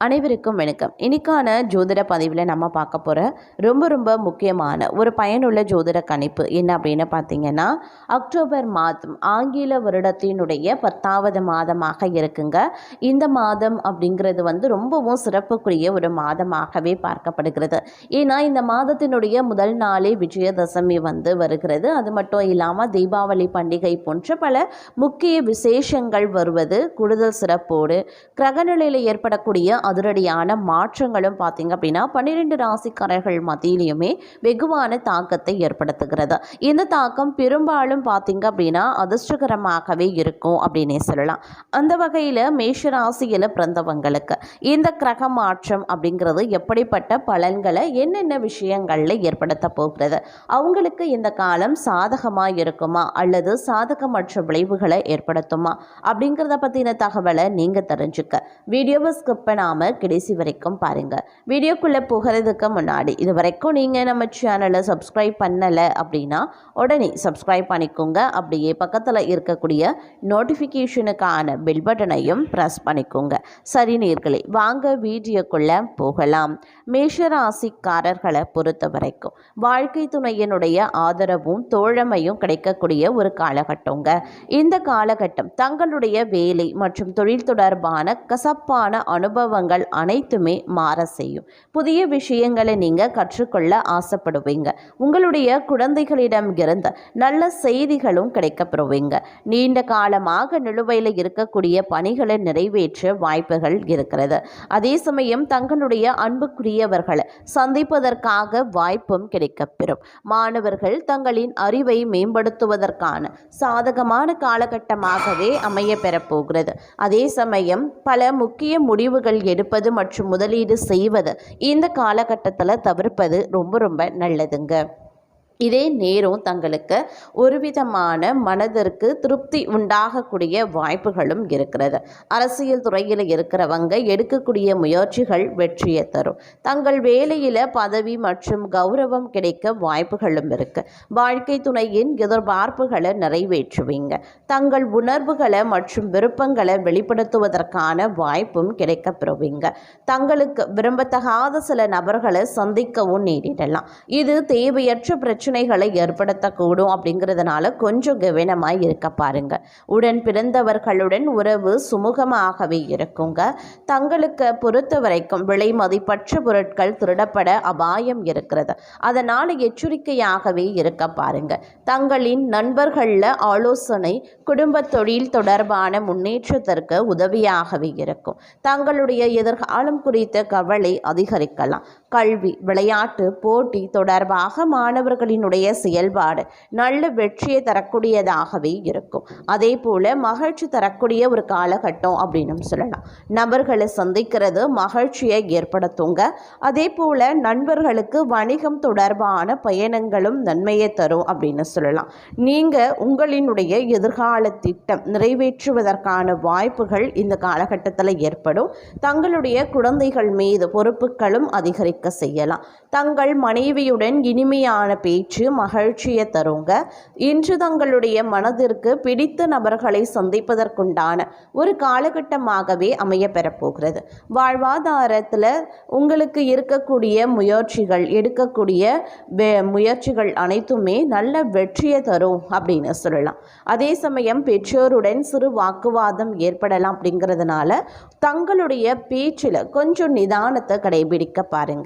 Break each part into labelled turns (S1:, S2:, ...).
S1: அனைவருக்கும் வணக்கம். இன்னைக்கான ஜோதிட பதிவில் நம்ம பார்க்க போகிற ரொம்ப ரொம்ப முக்கியமான ஒரு பயனுள்ள ஜோதிட கணிப்பு என்ன அப்படின்னு பார்த்தீங்கன்னா அக்டோபர் மாதம் ஆங்கில வருடத்தினுடைய பத்தாவது மாதமாக இருக்குங்க. இந்த மாதம் அப்படிங்கிறது வந்து ரொம்பவும் சிறப்புக்குரிய ஒரு மாதமாகவே பார்க்கப்படுகிறது. ஏன்னா இந்த மாதத்தினுடைய முதல் நாளே விஜயதசமி வந்து வருகிறது. அது மட்டும் இல்லாமல் தீபாவளி பண்டிகை போன்ற பல முக்கிய விசேஷங்கள் வருவது கூடுதல் சிறப்போடு கிரகநிலையில் ஏற்படக்கூடிய அதிரடியான மாற்றங்களும் பார்த்தீங்க அப்படின்னா பன்னிரெண்டு ராசிக்காரர்கள் மத்தியிலையுமே வெகுவான தாக்கத்தை ஏற்படுத்துகிறது. இந்த தாக்கம் பெரும்பாலும் பார்த்தீங்க அப்படின்னா அதிர்ஷ்டகரமாகவே இருக்கும் அப்படின்னே சொல்லலாம். அந்த வகையில் மேஷ ராசியில் பிறந்தவங்களுக்கு இந்த கிரக மாற்றம் அப்படிங்கிறது எப்படிப்பட்ட பலன்களை என்னென்ன விஷயங்களில் ஏற்படுத்த போகிறது? அவங்களுக்கு இந்த காலம் சாதகமாக இருக்குமா? அல்லது சாதகமற்ற விளைவுகளை ஏற்படுத்துமா? அப்படிங்கிறத பற்றின தகவலை நீங்கள் தெரிஞ்சுக்க. வீடியோவை ஸ்கிப் பண்ணாமல் கடைசி வரைக்கும் பாருங்கள் வீடியோக்குள்ளே போகிறதுக்கு முன்னாடி இது வரைக்கும் நீங்கள் நம்ம சேனலை சப்ஸ்கிரைப் பண்ணலை அப்படின்னா உடனே சப்ஸ்கிரைப் பண்ணிக்கோங்க. அப்படியே பக்கத்தில் இருக்கக்கூடிய நோட்டிஃபிகேஷனுக்கான பெல் பட்டனையும் ப்ரெஸ் பண்ணிக்கோங்க. சரி நேர்களே வாங்க வீடியோக்குள்ளே போகலாம். மேஷராசிக்காரர்களை பொறுத்த வரைக்கும் வாழ்க்கை துணையினுடைய ஆதரவும் தோழமையும் கிடைக்கக்கூடிய ஒரு காலகட்டங்க. இந்த காலகட்டம் தங்களுடைய வேலை மற்றும் தொழில் தொடர்பான கசப்பான அனுபவங்கள் அனைத்துமே மாற செய்யும். புதிய விஷயங்களை நீங்கள் கற்றுக்கொள்ள ஆசைப்படுவீங்க. உங்களுடைய குழந்தைகளிடம் இருந்து நல்ல செய்திகளும் கிடைக்கப்பெறுவீங்க. நீண்ட காலமாக நிலுவையில் இருக்கக்கூடிய பணிகளை நிறைவேற்ற வாய்ப்புகள் இருக்கிறது. அதே சமயம் தங்களுடைய அன்புக்குரியவர்களை சந்திப்பதற்காக வாய்ப்பும் கிடைக்கப்பெறும். மாணவர்கள் தங்களின் அறிவை மேம்படுத்துவதற்கான சாதகமான காலகட்டமாகவே அமைய பெறப்போகிறது அதே சமயம் பல முக்கிய முடிவுகள் எடுப்பது மற்றும் முதலீடு செய்வது இந்த காலகட்டத்தில் தவிர்ப்பது ரொம்ப ரொம்ப நல்லதுங்க. இதே நேரம் தங்களுக்கு ஒரு விதமான மனதிற்கு திருப்தி உண்டாகக்கூடிய வாய்ப்புகளும் இருக்கிறது. அரசியல் துறையில் இருக்கிறவங்க எடுக்கக்கூடிய முயற்சிகள் வெற்றியை தரும். தங்கள் வேலையில் பதவி மற்றும் கௌரவம் கிடைக்க வாய்ப்புகளும் இருக்கு. வாழ்க்கை துணையின் எதிர்பார்ப்புகளை நிறைவேற்றுவீங்க. தங்கள் உணர்வுகளை மற்றும் விருப்பங்களை வெளிப்படுத்துவதற்கான வாய்ப்பும் கிடைக்கப்பெறுவீங்க தங்களுக்கு விரும்பத்தகாத சில நபர்களை சந்திக்கவும் நேரிடலாம் இது தேவையற்ற பிரச்சனை பிரச்சனைகளை ஏற்படுத்தக்கூடும் அப்படிங்கிறதுனால கொஞ்சம் கவனமாக இருக்க பாருங்க. உடன் பிறந்தவர்களுடன் உறவு சுமூகமாகவே இருக்குங்க. தங்களுக்கு பொறுத்த வரைக்கும் விலை மதிப்பற்ற பொருட்கள் திருடப்பட அபாயம் இருக்கிறது. அதனால் எச்சரிக்கையாகவே இருக்க பாருங்க. தங்களின் நண்பர்களில் ஆலோசனை குடும்ப தொழில் தொடர்பான முன்னேற்றத்திற்கு உதவியாகவே இருக்கும். தங்களுடைய எதிர்காலம் குறித்த கவலை அதிகரிக்கலாம். கல்வி விளையாட்டு போட்டி தொடர்பாக மாணவர்களினுடைய செயல்பாடு நல்ல வெற்றியை தரக்கூடியதாகவே இருக்கும். அதே போல் மகிழ்ச்சி தரக்கூடிய ஒரு காலகட்டம் அப்படின்னு சொல்லலாம். நபர்களை சந்திக்கிறது மகிழ்ச்சியை ஏற்படுத்துங்க. அதே போல் நண்பர்களுக்கு வணிகம் தொடர்பான பயணங்களும் நன்மையை தரும் அப்படின்னு சொல்லலாம். நீங்கள் உங்களினுடைய எதிர்கால திட்டம் நிறைவேற்றுவதற்கான வாய்ப்புகள் இந்த காலகட்டத்தில் ஏற்படும். தங்களுடைய குழந்தைகள் மீது பொறுப்புகளும் அதிகரிக்கும். அதிகரிக்க செய்யலாம். தங்கள் மனைவியுடன் இனிமையான பேச்சு பேச்சு மகிழ்ச்சியை தருங்க. இன்று தங்களுடைய மனதிற்கு பிடித்த நபர்களை சந்திப்பதற்குண்டான ஒரு காலகட்டமாகவே அமைய பெறப்போகிறது. வாழ்வாதாரத்தில் உங்களுக்கு இருக்கக்கூடிய முயற்சிகள் எடுக்கக்கூடிய முயற்சிகள் அனைத்துமே நல்ல வெற்றியை தரும் அப்படின்னு சொல்லலாம். அதே சமயம் பெற்றோருடன் சிறு வாக்குவாதம் ஏற்படலாம் அப்படிங்கிறதுனால தங்களுடைய பேச்சில் கொஞ்சம் நிதானத்தை கடைபிடிக்க பாருங்கள்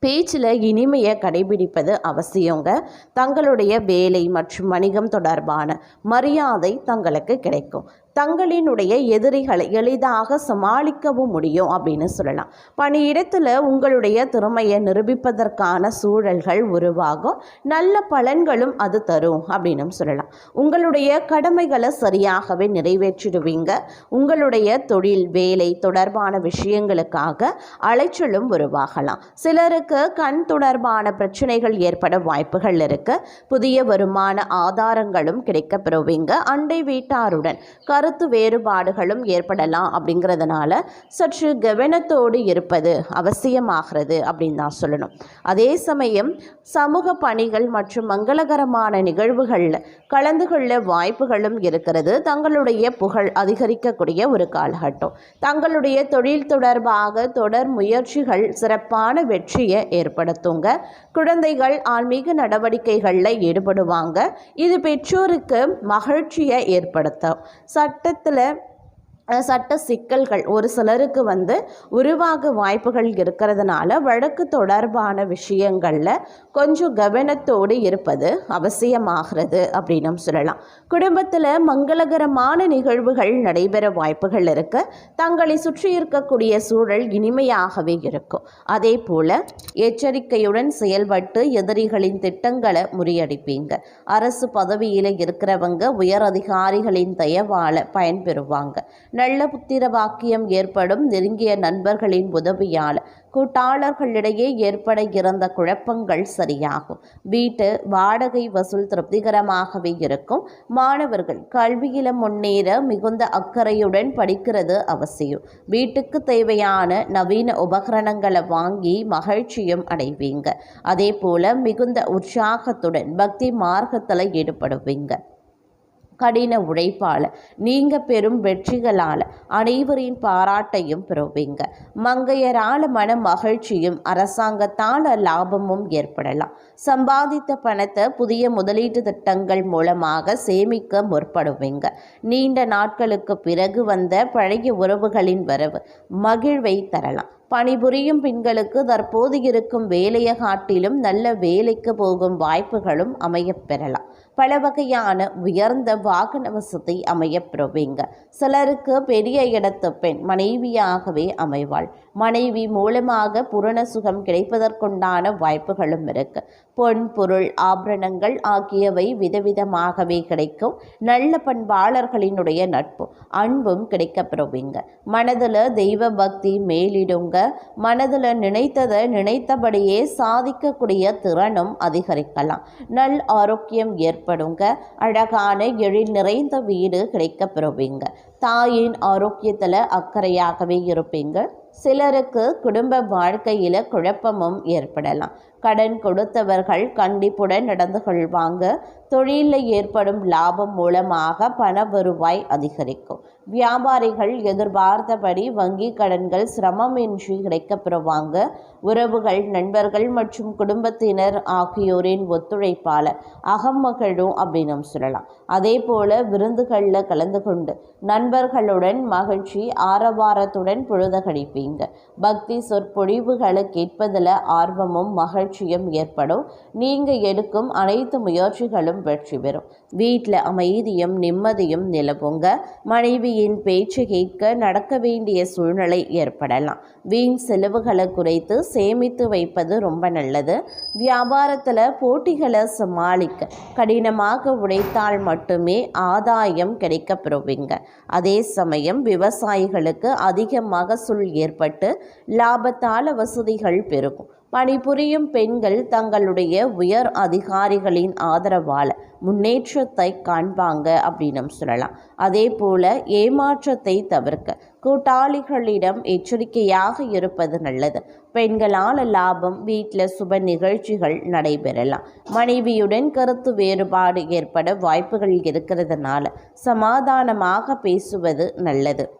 S1: பேச்சில் இனிமையை கடைபிடிப்பது அவசியங்க. தங்களுடைய வேலை மற்றும் வணிகம் தொடர்பான மரியாதை தங்களுக்கு கிடைக்கும். தங்களினுடைய எதிரிகளை எளிதாக சமாளிக்கவும் முடியும் அப்படின்னு சொல்லலாம். பணியிடத்தில் உங்களுடைய திறமையை நிரூபிப்பதற்கான சூழல்கள் உருவாகும். நல்ல பலன்களும் அது தரும் அப்படின்னு சொல்லலாம். உங்களுடைய கடமைகளை சரியாகவே நிறைவேற்றிடுவீங்க. உங்களுடைய தொழில் வேலை தொடர்பான விஷயங்களுக்காக அலைச்சலும் உருவாகலாம். சிலருக்கு கண் தொடர்பான பிரச்சனைகள் ஏற்பட வாய்ப்புகள் இருக்கு. புதிய வருமான ஆதாரங்களும் கிடைக்கப்பெறுவீங்க. அண்டை வீட்டாருடன் கரு கருத்து வேறுபாடுகளும் ஏற்படலாம் அப்படிங்கிறதுனால சற்று கவனத்தோடு இருப்பது அவசியமாகிறது அப்படின்னு தான் சொல்லணும். அதே சமயம் சமூக பணிகள் மற்றும் மங்களகரமான நிகழ்வுகளில் கலந்து கொள்ள வாய்ப்புகளும் இருக்கிறது. தங்களுடைய புகழ் அதிகரிக்கக்கூடிய ஒரு காலகட்டம். தங்களுடைய தொழில் தொடர்பாக தொடர் முயற்சிகள் சிறப்பான வெற்றியை ஏற்படுத்துங்க. குழந்தைகள் ஆன்மீக நடவடிக்கைகளில் ஈடுபடுவாங்க. இது பெற்றோருக்கு மகிழ்ச்சியை ஏற்படுத்தும். சட்ட கட்டத்தில் சட்ட சிக்கல்கள் ஒரு சிலருக்கு வந்து உருவாக வாய்ப்புகள் இருக்கிறதுனால வழக்கு தொடர்பான விஷயங்களில் கொஞ்சம் கவனத்தோடு இருப்பது அவசியமாகிறது அப்படின்னு சொல்லலாம். குடும்பத்தில் மங்களகரமான நிகழ்வுகள் நடைபெற வாய்ப்புகள் இருக்க. தங்களை சுற்றி இருக்கக்கூடிய சூழல் இனிமையாகவே இருக்கும். அதே போல் எச்சரிக்கையுடன் செயல்பட்டு எதிரிகளின் திட்டங்களை முறியடிப்பீங்க. அரசு பதவியில் இருக்கிறவங்க உயர் அதிகாரிகளின் தயவால் பயன்பெறுவாங்க. நல்ல புத்திர பாக்கியம் ஏற்படும் நெருங்கிய நண்பர்களின் உதவியால் கூட்டாளர்களிடையே ஏற்பட இருந்த குழப்பங்கள் சரியாகும். வீட்டு வாடகை வசூல் திருப்திகரமாகவே இருக்கும். மாணவர்கள் கல்வியில முன்னேற மிகுந்த அக்கறையுடன் படிக்கிறது அவசியம். வீட்டுக்கு தேவையான நவீன உபகரணங்களை வாங்கி மகிழ்ச்சியும் அடைவீங்க. அதே போல மிகுந்த உற்சாகத்துடன் பக்தி மார்க்கத்தில் ஈடுபடுவீங்க. கடின உழைப்பால். நீங்கள் பெறும் வெற்றிகளால் அனைவரின் பாராட்டையும் பெறுவீங்க. மங்கையரால் மன மகிழ்ச்சியும் அரசாங்கத்தால் லாபமும் ஏற்படலாம். சம்பாதித்த பணத்தை புதிய முதலீட்டு திட்டங்கள் மூலமாக சேமிக்க முற்படுவீங்க. நீண்ட நாட்களுக்கு பிறகு வந்த பழைய உறவுகளின் வரவு மகிழ்வை தரலாம். பணிபுரியும் பெண்களுக்கு தற்போது இருக்கும் வேலையை காட்டிலும் நல்ல வேலைக்கு போகும் வாய்ப்புகளும் அமையப் பெறலாம். பல வகையான உயர்ந்த வாகன வசதி அமையப்பெறுவீங்க. சிலருக்கு பெரிய இடத்து பெண் மனைவியாகவே அமைவாள். மனைவி மூலமாக புரண சுகம் கிடைப்பதற்குண்டான வாய்ப்புகளும் இருக்கு. பொன் பொருள் ஆபரணங்கள் ஆகியவை விதவிதமாகவே கிடைக்கும். நல்ல பண்பாளர்களினுடைய நட்பு அன்பும் கிடைக்கப்பெறுவீங்க. மனதில் தெய்வ பக்தி மேலிடுங்க. மனதில் நினைத்ததை நினைத்தபடியே சாதிக்கக்கூடிய திறனும் அதிகரிக்கலாம். நல் ஆரோக்கியம் ஏற்படுங்க. அழகான எழில் நிறைந்த வீடு கிடைக்க பெறுவீங்க. தாயின் ஆரோக்கியத்தில் அக்கறையாகவே இருப்பீங்க. சிலருக்கு குடும்ப வாழ்க்கையில் குழப்பமும் ஏற்படலாம். கடன் கொடுத்தவர்கள் கண்டிப்புடன் நடந்து கொள்வாங்க. தொழிலில் ஏற்படும் லாபம் மூலமாக பண வருவாய் அதிகரிக்கும். வியாபாரிகள் எதிர்பார்த்தபடி வங்கி கடன்கள் சிரமமின்றி கிடைக்கப்பெறுவாங்க. உறவுகள் நண்பர்கள் மற்றும் குடும்பத்தினர் ஆகியோரின் ஒத்துழைப்பால் அகமகிழும் அப்படின்னு சொல்லலாம். அதே போல விருந்துகளில் கலந்து கொண்டு நண்பர்களுடன் மகிழ்ச்சி ஆரவாரத்துடன் பொழுத கழிப்பீங்க. பக்தி சொற்பொழிவுகளை கேட்பதில் ஆர்வமும் மகிழ்ச்சி மகிழ்ச்சியும் ஏற்படும். நீங்கள் எடுக்கும் அனைத்து முயற்சிகளும் வெற்றி பெறும். வீட்டில் அமைதியும் நிம்மதியும் நிலவுங்க. மனைவியின் பேச்சு கேட்க நடக்க வேண்டிய சூழ்நிலை ஏற்படலாம். வீண் செலவுகளை குறைத்து சேமித்து வைப்பது ரொம்ப நல்லது. வியாபாரத்தில் போட்டிகளை சமாளிக்க கடினமாக உழைத்தால் மட்டுமே ஆதாயம் கிடைக்க பெறுவீங்க அதே சமயம் விவசாயிகளுக்கு அதிக மகசூல் ஏற்பட்டு லாபத்தால் வசதிகள் பெருகும். பணிபுரியும் பெண்கள் தங்களுடைய உயர் அதிகாரிகளின் ஆதரவால் முன்னேற்றத்தை காண்பாங்க அப்படின்னு சொல்லலாம். அதே போல ஏமாற்றத்தை தவிர்க்க கூட்டாளிகளிடம் எச்சரிக்கையாக இருப்பது நல்லது. பெண்களால் லாபம் வீட்டில் சுப நிகழ்ச்சிகள் நடைபெறலாம். மனைவியுடன் கருத்து வேறுபாடு ஏற்பட வாய்ப்புகள் இருக்கிறதுனால சமாதானமாக பேசுவது நல்லது.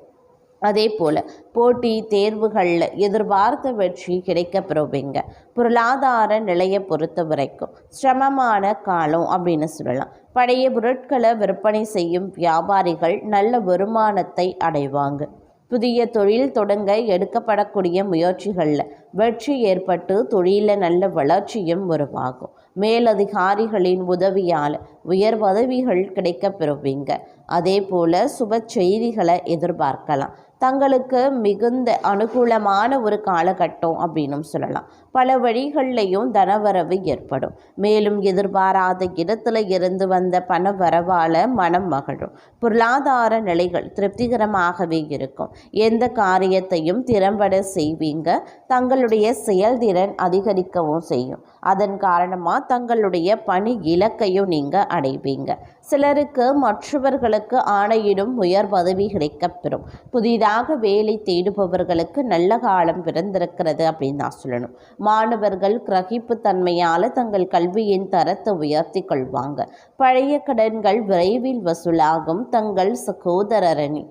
S1: அதே போல் போட்டி தேர்வுகளில் எதிர்பார்த்த வெற்றி கிடைக்க பெறுவீங்க பொருளாதார நிலையை பொறுத்த வரைக்கும் சிரமமான காலம் அப்படின்னு சொல்லலாம். பழைய பொருட்களை விற்பனை செய்யும் வியாபாரிகள் நல்ல வருமானத்தை அடைவாங்க. புதிய தொழில் தொடங்க எடுக்கப்படக்கூடிய முயற்சிகளில் வெற்றி ஏற்பட்டு தொழிலில் நல்ல வளர்ச்சியும் உருவாகும். மேலதிகாரிகளின் உதவியால் உயர் பதவிகள் கிடைக்கப் பெறுவீங்க. அதே போல் சுப செய்திகளை எதிர்பார்க்கலாம். தங்களுக்கு மிகுந்த அனுகூலமான ஒரு காலகட்டம் அப்படின்னும் சொல்லலாம். பல வழிகள்லையும் தனவரவு ஏற்படும். மேலும் எதிர்பாராத இடத்துல இருந்து வந்த பண வரவால் மனம் மகிழும். பொருளாதார நிலைகள் திருப்திகரமாகவே இருக்கும். எந்த காரியத்தையும் திறம்பட செய்வீங்க. தங்களுடைய செயல்திறன் அதிகரிக்கவும் செய்யும். அதன் காரணமாக தங்களுடைய பணி இலக்கையும் நீங்கள் அடைவீங்க. சிலருக்கு மற்றவர்களுக்கு ஆணையிடும் உயர் பதவி கிடைக்கப்பெறும். புதிதாக வேலை தேடுபவர்களுக்கு நல்ல காலம் பிறந்திருக்கிறது அப்படின்னு நான் சொல்லணும். மாணவர்கள் கிரகிப்பு தன்மையால் தங்கள் கல்வியின் தரத்தை உயர்த்தி கொள்வாங்க. பழைய கடன்கள் விரைவில் வசூலாகும். தங்கள் சகோதரரணி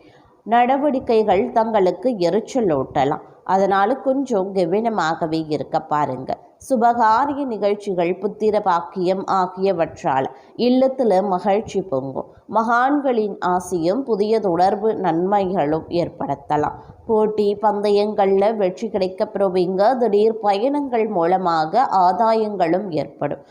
S1: நடவடிக்கைகள் தங்களுக்கு எரிச்சலூட்டலாம். அதனால் கொஞ்சம் கவனமாகவே இருக்க பாருங்க. சுபகாரிய நிகழ்ச்சிகள் புத்திர பாக்கியம் ஆகியவற்றால் இல்லத்தில் மகிழ்ச்சி பொங்கும். மகான்களின் ஆசையும் புதிய தொடர்பு நன்மைகளும் ஏற்படுத்தலாம். போட்டி பந்தயங்களில் வெற்றி கிடைக்க பெறுவீங்க திடீர் பயணங்கள் மூலமாக ஆதாயங்களும் ஏற்படும்.